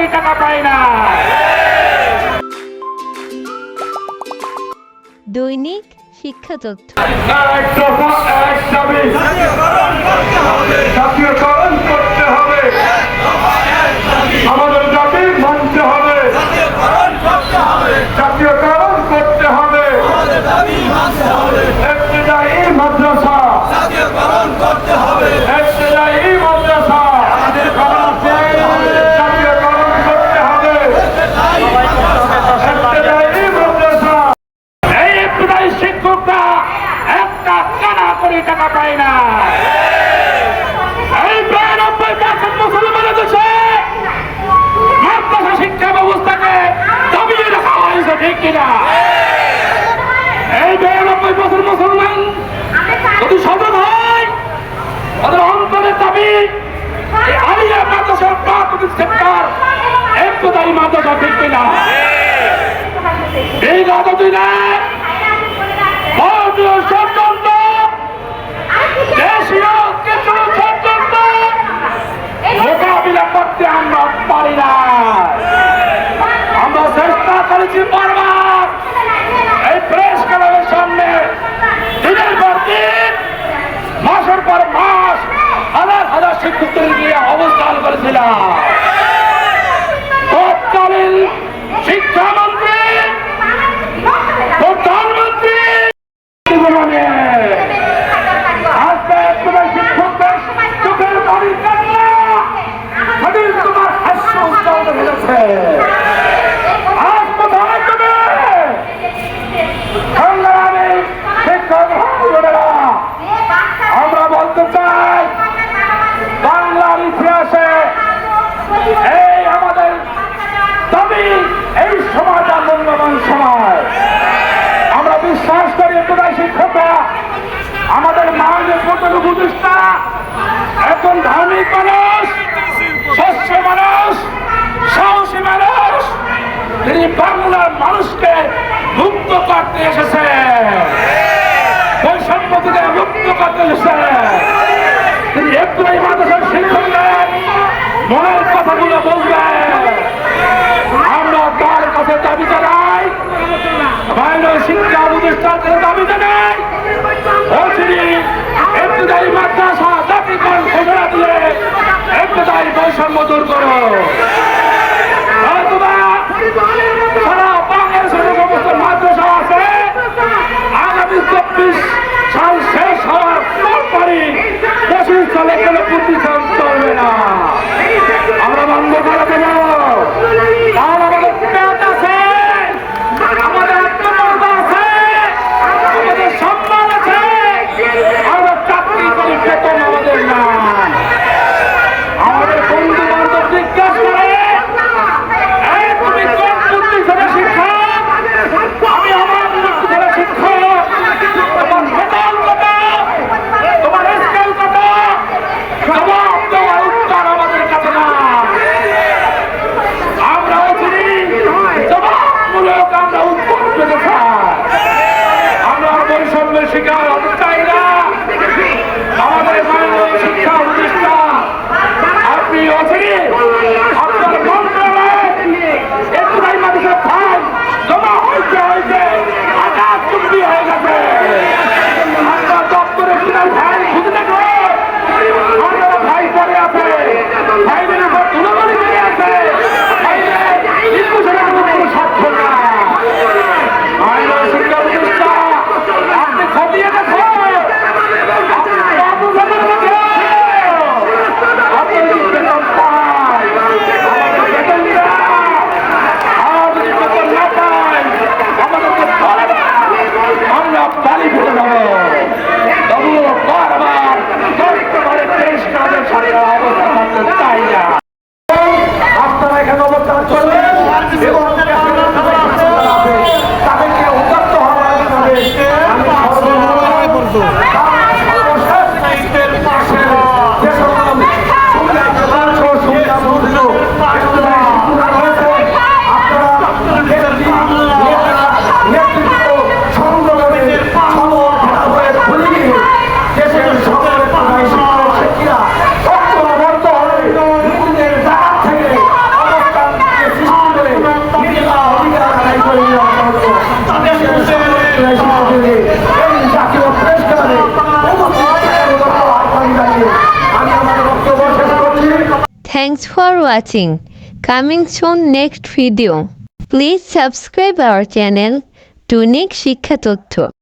কোটি টাকা পায় না। দৈনিক শিক্ষা তথ্য। করতে হবে। আমাদের একটা কানা করে টাকা পায় না। এই বিরানব্বই পার্সেন্ট মুসলমানের দেশে মাদ্রাসা শিক্ষা ব্যবস্থাকে দমিয়ে রাখা হয়েছে, ঠিক কিনা? এই বিরানব্বই বছর মুসলমান যদি সজাগ হয়, তাদের অন্তরের দাবি এই আলিয়া মাদ্রাসার প্রাথমিক সেক্টর একটাই মাদ্রাসা ঠিক কিনা এই গত দিনে ভারতীয় ষড়যন্ত্র দেশীয় কিছু ষড়যন্ত্র মোকাবিলা করতে আমরা পারি না আমরা চেষ্টা করেছি বারবার। এই প্রেস ক্লাবের সামনে দিনের পর দিন, মাসের পর মাস হাজার হাজার শিক্ষকদের নিয়ে অবস্থান করেছিলাম। তৎকালীন শিক্ষামন্ত্রী এই আমাদের দাবি, এই সময়টা মূল্যবান সময় আমরা বিশ্বাস করি এতটাই শিক্ষকরা আমাদের মায়ের কতটুকু উপদেষ্টা একজন ধার্মিক মানুষ স্বচ্ছ মানুষ, সাহসী মানুষ, তিনি বাংলার মানুষকে কথাগুলো বলবেন আমরা তার কাছে দাবি জানাই শিক্ষা প্রতিষ্ঠানের দাবি জানাই। Thanks for watching. Coming soon next video. Please subscribe our channel, Donic শিক্ষা তথ্য